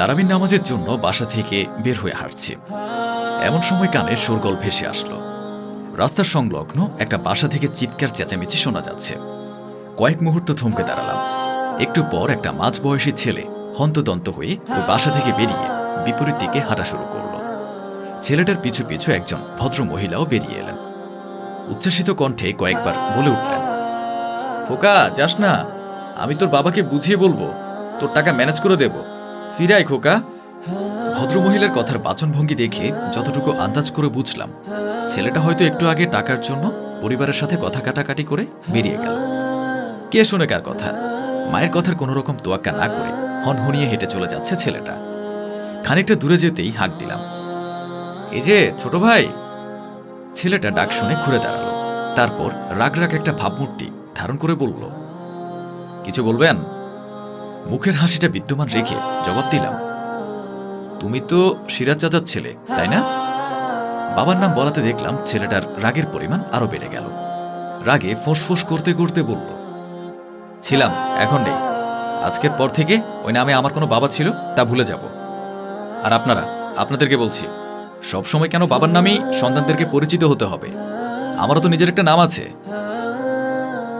তারাবির নামাজের জন্য বাসা থেকে বের হয়ে হাঁটছি। এমন সময় কানে সুরগল ভেসে আসলো। রাস্তার সংলগ্ন একটা বাসা থেকে চিৎকার চেঁচামেচি শোনা যাচ্ছে। কয়েক মুহূর্ত থমকে দাঁড়ালাম। একটু পর একটা মাঝবয়সী ছেলে হন্তদন্ত হয়ে ওই বাসা থেকে বেরিয়ে বিপরীত দিকে হাঁটা শুরু করল। ছেলেটার পিছু পিছু একজন ভদ্র মহিলাও বেরিয়ে এলেন। উচ্ছ্বাসিত কণ্ঠে কয়েকবার বলে উঠলেন, খোকা, যাস না। আমি তোর বাবাকে বুঝিয়ে বলব। তোর টাকা ম্যানেজ করে দেব। ফিরাই খোকা, ভদ্রমহিলার কথার বাচনভঙ্গি দেখে যতটুকু আন্দাজ করে বুঝলাম, ছেলেটা হয়তো একটু আগে টাকার জন্য পরিবারের সাথে কথা কাটাকাটি করে বেরিয়ে গেল। কে শোনে কার কথা? মায়ের কথার কোনো রকম তোয়াক্কা না করে হনহনিয়ে হেঁটে চলে যাচ্ছে ছেলেটা। খানিকটা দূরে যেতেই হাঁক দিলাম। এই যে, ছোট ভাই। ছেলেটা ডাক শুনে ঘুরে দাঁড়াল। তারপর রাগ রাগ একটা ভাবমূর্তি ধারণ করে বলল, কিছু বলবেন? মুখের হাসিটা বিদ্যমান রেখে জবাব দিলাম, তুমি তো সিরাজ চাচার ছেলে, তাই না? বাবার নাম বলাতে দেখলাম ছেলেটার রাগের পরিমাণ আরও বেড়ে গেল। রাগে ফোঁস করতে করতে বলল, ছিলাম, এখন নেই। আজকের পর থেকে ওই নামে আমার কোনো বাবা ছিল, তা ভুলে যাব। আর আপনারা, আপনাদেরকে বলছি, সব সময় কেন বাবার নামেই সন্তানদেরকে পরিচিত হতে হবে? আমারও তো নিজের একটা নাম আছে।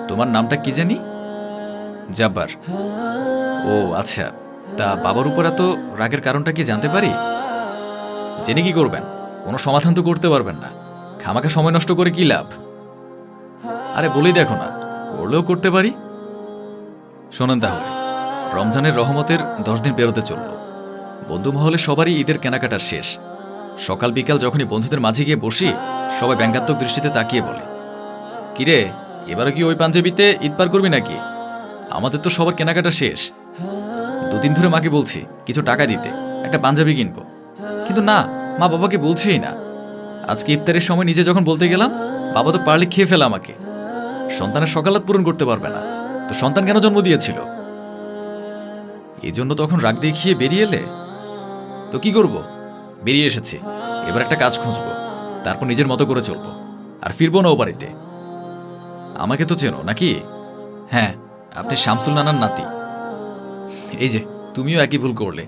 তোমার নামটা কি জানি? জাব্বার। ও আচ্ছা। তা বাবার উপর এত রাগের কারণটা কি জানতে পারি? জেনে কি করবেন? কোনো সমাধান তো করতে পারবেন না। খামাকে সময় নষ্ট করে কি লাভ? আরে, বলেই দেখো না। করলেও করতে পারি। শোনেন তাহলে, রমজানের রহমতের দশ দিন বেরোতে চলল। বন্ধু মহলে সবারই ঈদের কেনাকাটার শেষ। সকাল বিকাল যখনই বন্ধুদের মাঝে গিয়ে বসি, সবাই ব্যঙ্গাত্মক দৃষ্টিতে তাকিয়ে বলে, কিরে, এবারও কি ওই পাঞ্জাবিতে ঈদ পার করবি নাকি? আমাদের তো সবার কেনাকাটা শেষ। দুদিন ধরে মাকে বলছি, কিছু টাকা দিতে, একটা পাঞ্জাবি কিনবো। কিন্তু না, মা বাবাকে বলছেই না। আজকে ইফতারের সময় নিজে যখন বলতে গেলাম, বাবা তো পারলে খেয়ে ফেলে আমাকে। সন্তানের সকালাত পূরণ করতে পারবে না। তো সন্তান কেন জন্ম দিয়েছিল? এই জন্য তখন রাগ দেখিয়ে বেরিয়ে এলে? তো কি করব? বেরিয়ে এসেছি। এবার একটা কাজ খুঁজবো। তারপর নিজের মতো করে চলবো। আর ফিরবো না ও বাড়িতে। আমাকে তো চেনো, নাকি? হ্যাঁ আপনি শামসুল নানার নাতি। এই যে, তুমিও একই ভুল করলে।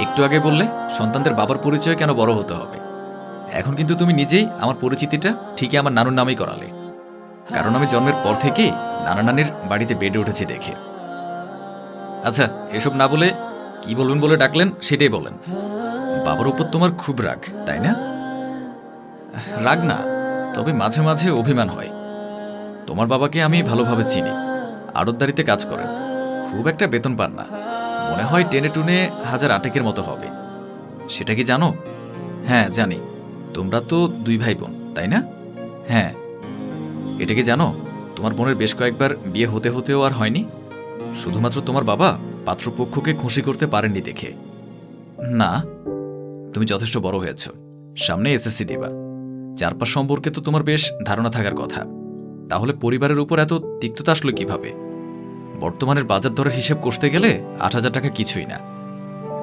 একটু আগে বললে সন্তানদের বাবার পরিচয় কেন বড় হতে হবে। এখন কিন্তু তুমি নিজেই আমার পরিচিতিটা ঠিকই আমার নানুর নামেই করালে। কারণ আমি জন্মের পর থেকে নানা নানির বাড়িতে বেডে উঠেছি দেখে। আচ্ছা এসব না বলে কি বলবেন বলে ডাকলেন সেটাই বলেন। বাবার উপর তোমার খুব রাগ, তাই না? রাগ না, তবে মাঝে মাঝে অভিমান হয়। তোমার বাবাকে আমি ভালোভাবে চিনি। আড়তদারিতে কাজ করেন খুব একটা বেতন পান না। মনে হয় টেনে টুনে হাজার আটেকের মতো হবে। সেটা কি জানো? হ্যাঁ জানি। তোমরা তো দুই ভাই বোন তাই না? হ্যাঁ। এটা কি জানো? তোমার বোনের বেশ কয়েকবার বিয়ে হতে হতেও আর হয়নি। শুধুমাত্র তোমার বাবা পাত্রপক্ষকে খুশি করতে পারেননি দেখে। না, তুমি যথেষ্ট বড় হয়েছ। সামনে এসএসসি দিবা। চারপাশ সম্পর্কে তো তোমার বেশ ধারণা থাকার কথা। তাহলে পরিবারের উপর এত তিক্ততা আসলো কীভাবে? বর্তমানের বাজার দরের হিসেব করতে গেলে আট হাজার টাকা কিছুই না।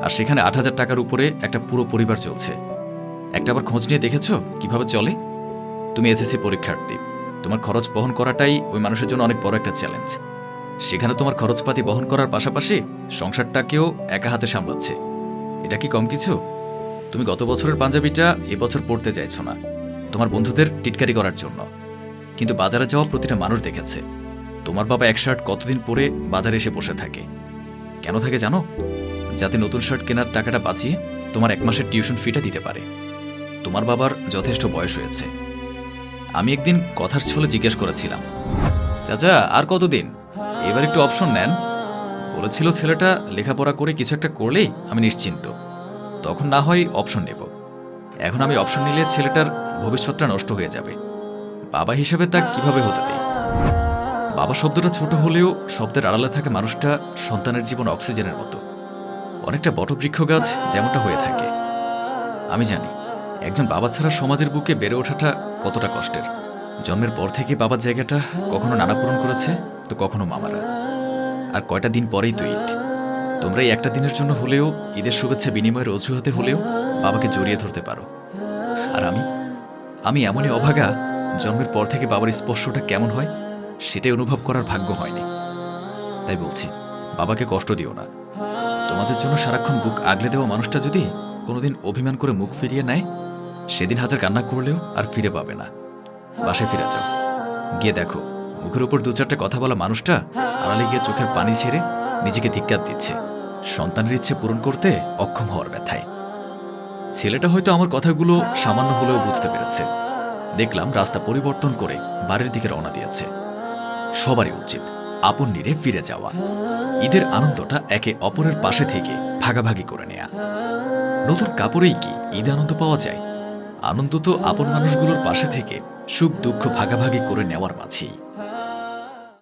আর সেখানে আট হাজার টাকার উপরে একটা পুরো পরিবার চলছে। একটা আবার খোঁজ নিয়ে দেখেছ? কীভাবে চলে? তুমি এসএসসি পরীক্ষার্থী। তোমার খরচ বহন করাটাই ওই মানুষের জন্য অনেক বড় একটা চ্যালেঞ্জ সেখানে তোমার খরচপাতি বহন করার পাশাপাশি সংসারটাকেও একা হাতে সামলাচ্ছে। এটা কি কম কিছু? তুমি গত বছরের পাঞ্জাবিটা এবছর পড়তে চাইছো না। তোমার বন্ধুদের টিটকারি করার জন্য। কিন্তু বাজারে যাওয়া প্রতিটা মানুষ দেখেছে। তোমার বাবা এক শার্ট কতদিন পরে বাজারে এসে বসে থাকে? কেন থাকে জানো? যাতে নতুন শার্ট কেনার টাকাটা বাঁচিয়ে তোমার এক মাসের টিউশন ফিটা দিতে পারে। তোমার বাবার যথেষ্ট বয়স হয়েছে। আমি একদিন কথার ছলে জিজ্ঞেস করেছিলাম, চাচা, আর কতদিন? এবার একটু অপশন নেন। বলেছিল, ছেলেটা লেখাপড়া করে কিছু একটা করলেই আমি নিশ্চিন্ত। তখন না হয় অপশন নেব। এখন আমি অপশন নিলে ছেলেটার ভবিষ্যৎটা নষ্ট হয়ে যাবে। বাবা হিসেবে তা কীভাবে হতে দেয় বাবা শব্দটা ছোট হলেও শব্দের আড়ালে থাকা মানুষটা সন্তানের জীবন অক্সিজেনের মতো। অনেকটা বটবৃক্ষ গাছ যেমনটা হয়ে থাকে। আমি জানি, একজন বাবা ছাড়া সমাজের বুকে বেড়ে ওঠাটা কতটা কষ্টের। জন্মের পর থেকে বাবার জায়গাটা কখনো নানা পূরণ করেছে তো কখনো মামারা। আর কয়টা দিন পরেই তো ঈদ। তোমরা এই একটা দিনের জন্য হলেও, ঈদের শুভেচ্ছা বিনিময়ের অজুহাতে হলেও বাবাকে জড়িয়ে ধরতে পারো। আর আমি? আমি এমনই অভাগা, জন্মের পর থেকে বাবার স্পর্শটা কেমন হয়? সেটাই অনুভব করার ভাগ্য হয়নি। তাই বলছি, বাবাকে কষ্ট দিও না। তোমাদের জন্য সারাক্ষণ বুক আগলে দেওয়া মানুষটা যদি কোনোদিন অভিমান করে মুখ ফিরিয়ে নেয়, সেদিন হাজার কান্না করলেও আর ফিরে পাবে না। বাসায় ফিরে যাও। গিয়ে দেখো, মুখের উপর দু চারটে কথা বলা মানুষটা আড়ালে গিয়ে চোখের পানি ছেড়ে নিজেকে ধিক্কার দিচ্ছে। সন্তানের ইচ্ছে পূরণ করতে অক্ষম হওয়ার ব্যথায়। ছেলেটা হয়তো আমার কথাগুলো সামান্য হলেও বুঝতে পেরেছে। দেখলাম রাস্তা পরিবর্তন করে বাড়ির দিকে রওনা দিয়েছে। সবারই উচিত আপন নিরে ফিরে যাওয়া। ঈদের আনন্দটা একে অপরের পাশে থেকে ভাগাভাগি করে নেয়া। নতুন কাপড়েই কি ঈদ আনন্দ পাওয়া যায়? আনন্দ তো আপন মানুষগুলোর পাশে থেকে সুখ দুঃখ ভাগাভাগি করে নেওয়ার মাঝেই।